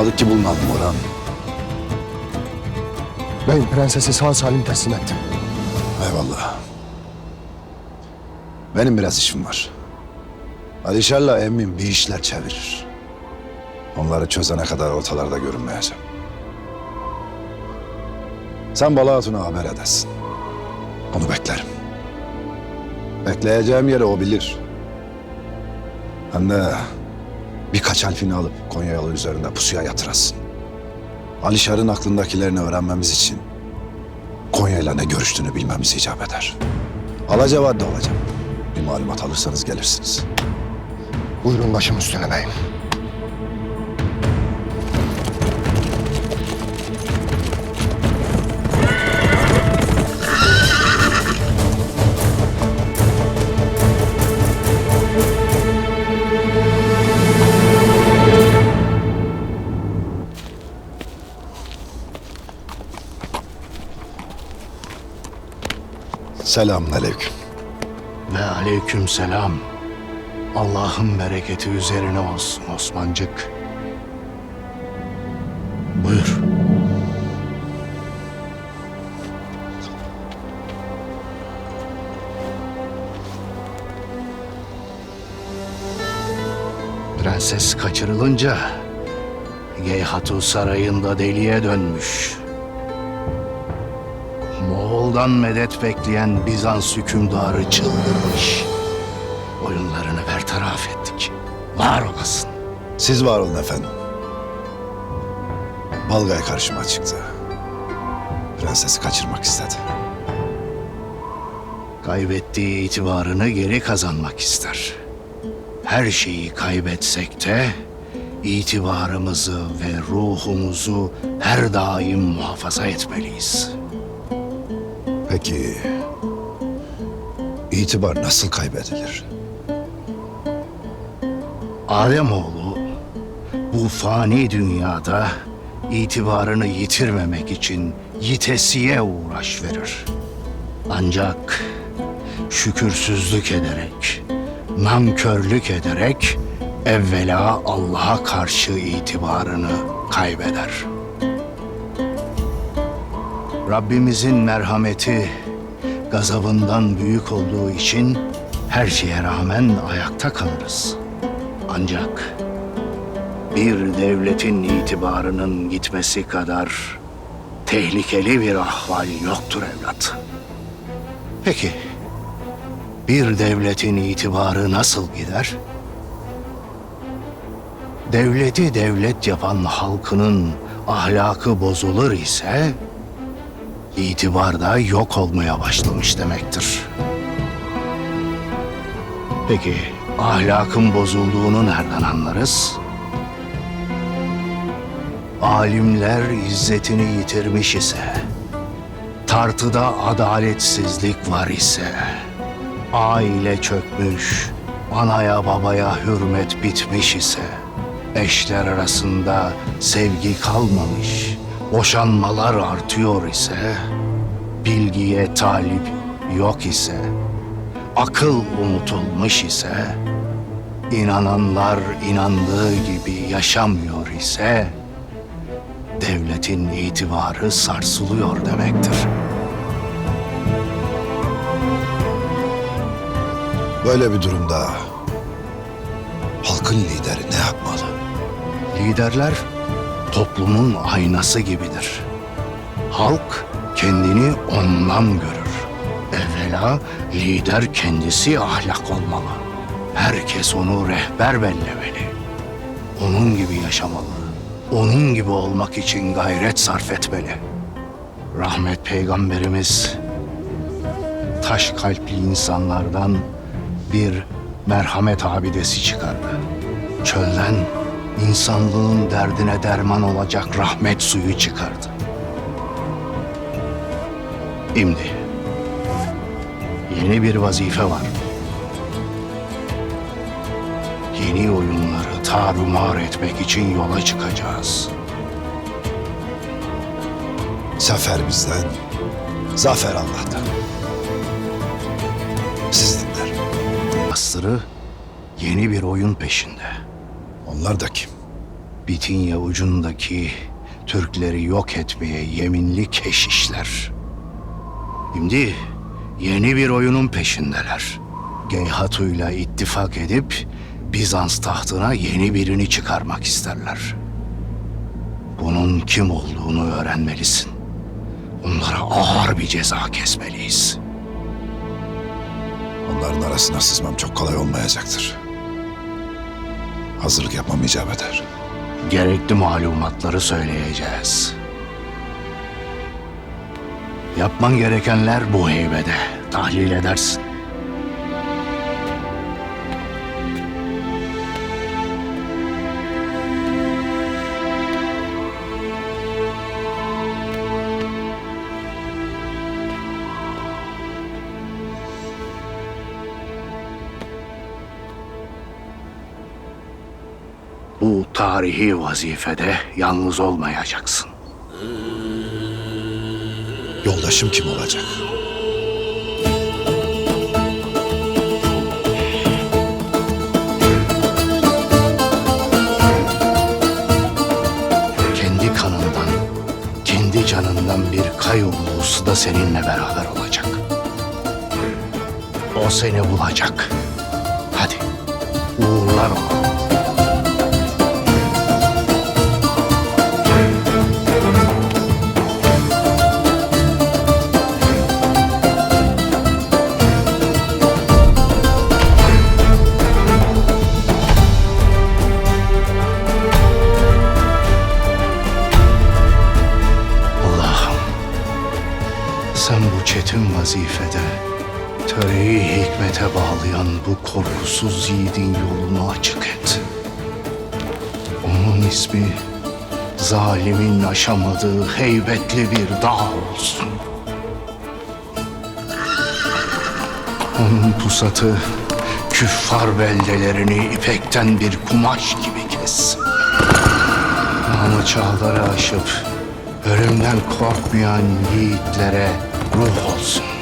Kaçırmadık ki bulunalım Orhan. Beyim prensesi sağ salim teslim ettim. Eyvallah. Benim biraz işim var. Alişar'la emmim bir işler çevirir. Onları çözene kadar ortalarda görünmeyeceğim. Sen Bala Hatun'a haber edesin. Onu beklerim. Bekleyeceğim yeri o bilir. Hem de birkaç alfini alıp Konya yolu üzerinde pusuya yatırasın. Alişar'ın aklındakilerini öğrenmemiz için Konya'yla ne görüştüğünü bilmemiz icap eder. Alacavat da olacak. Bir malumat alırsanız gelirsiniz. Buyurun başım üstüne beyim. Selamünaleyküm. Ve aleyküm selam. Allah'ın bereketi üzerine olsun Osmancık. Buyur. Prenses kaçırılınca Geyhatu Sarayı'nda deliye dönmüş. Moğol'dan medet bekleyen Bizans hükümdarı çıldırmış. Oyunlarını bertaraf ettik. Var olasın. Siz var olun efendim. Balgay karşıma çıktı. Prensesi kaçırmak istedi. Kaybettiği itibarını geri kazanmak ister. Her şeyi kaybetsek de itibarımızı ve ruhumuzu her daim muhafaza etmeliyiz. Peki itibar nasıl kaybedilir? Ademoğlu bu fani dünyada itibarını yitirmemek için yitesiye uğraş verir. Ancak şükürsüzlük ederek, nankörlük ederek evvela Allah'a karşı itibarını kaybeder. Rabbimizin merhameti gazabından büyük olduğu için her şeye rağmen ayakta kalırız. Ancak bir devletin itibarının gitmesi kadar tehlikeli bir ahval yoktur evlat. Peki bir devletin itibarı nasıl gider? Devleti devlet yapan halkının ahlakı bozulur ise itibar da yok olmaya başlamış demektir. Peki ahlakın bozulduğunu nereden anlarız? Alimler izzetini yitirmiş ise, tartıda adaletsizlik var ise, aile çökmüş, anaya babaya hürmet bitmiş ise, eşler arasında sevgi kalmamış, boşanmalar artıyor ise, bilgiye talip yok ise, akıl unutulmuş ise, inananlar inandığı gibi yaşamıyor ise, devletin itibarı sarsılıyor demektir. Böyle bir durumda halkın lideri ne yapmalı? Liderler toplumun aynası gibidir. Halk kendini ondan görür. Evvela lider kendisi ahlak olmalı. Herkes onu rehber bellemeli. Onun gibi yaşamalı. Onun gibi olmak için gayret sarf etmeli. Rahmet peygamberimiz taş kalpli insanlardan bir merhamet abidesi çıkardı. Çölden insanlığın derdine derman olacak rahmet suyu çıkardı. Şimdi yeni bir vazife var. Yeni oyunları tarumar etmek için yola çıkacağız. Zafer bizden, zafer Allah'tan. Siz dinler. Yeni bir oyun peşinde. Onlar da kim? Bitinye ucundaki Türkleri yok etmeye yeminli keşişler. Şimdi yeni bir oyunun peşindeler. Geyhatu'yla ittifak edip Bizans tahtına yeni birini çıkarmak isterler. Bunun kim olduğunu öğrenmelisin. Onlara ağır bir ceza kesmeliyiz. Onların arasına sızmam çok kolay olmayacaktır. Hazırlık yapmam icap eder. Gerekli malumatları söyleyeceğiz. Yapman gerekenler bu heybede. Tahlil edersin. Bu tarihi vazifede yalnız olmayacaksın. Yoldaşım kim olacak? Kendi kanından, kendi canından bir kay ulusu da seninle beraber olacak. O seni bulacak. Hadi, uğurlar ol. Vazifede töreyi hikmete bağlayan bu korkusuz yiğidin yolunu açık et. Onun ismi zalimin aşamadığı heybetli bir dağ olsun. Onun pusatı küffar beldelerini ipekten bir kumaş gibi kessin. Namı çağları aşıp ölümden korkmayan yiğitlere ruh olsun.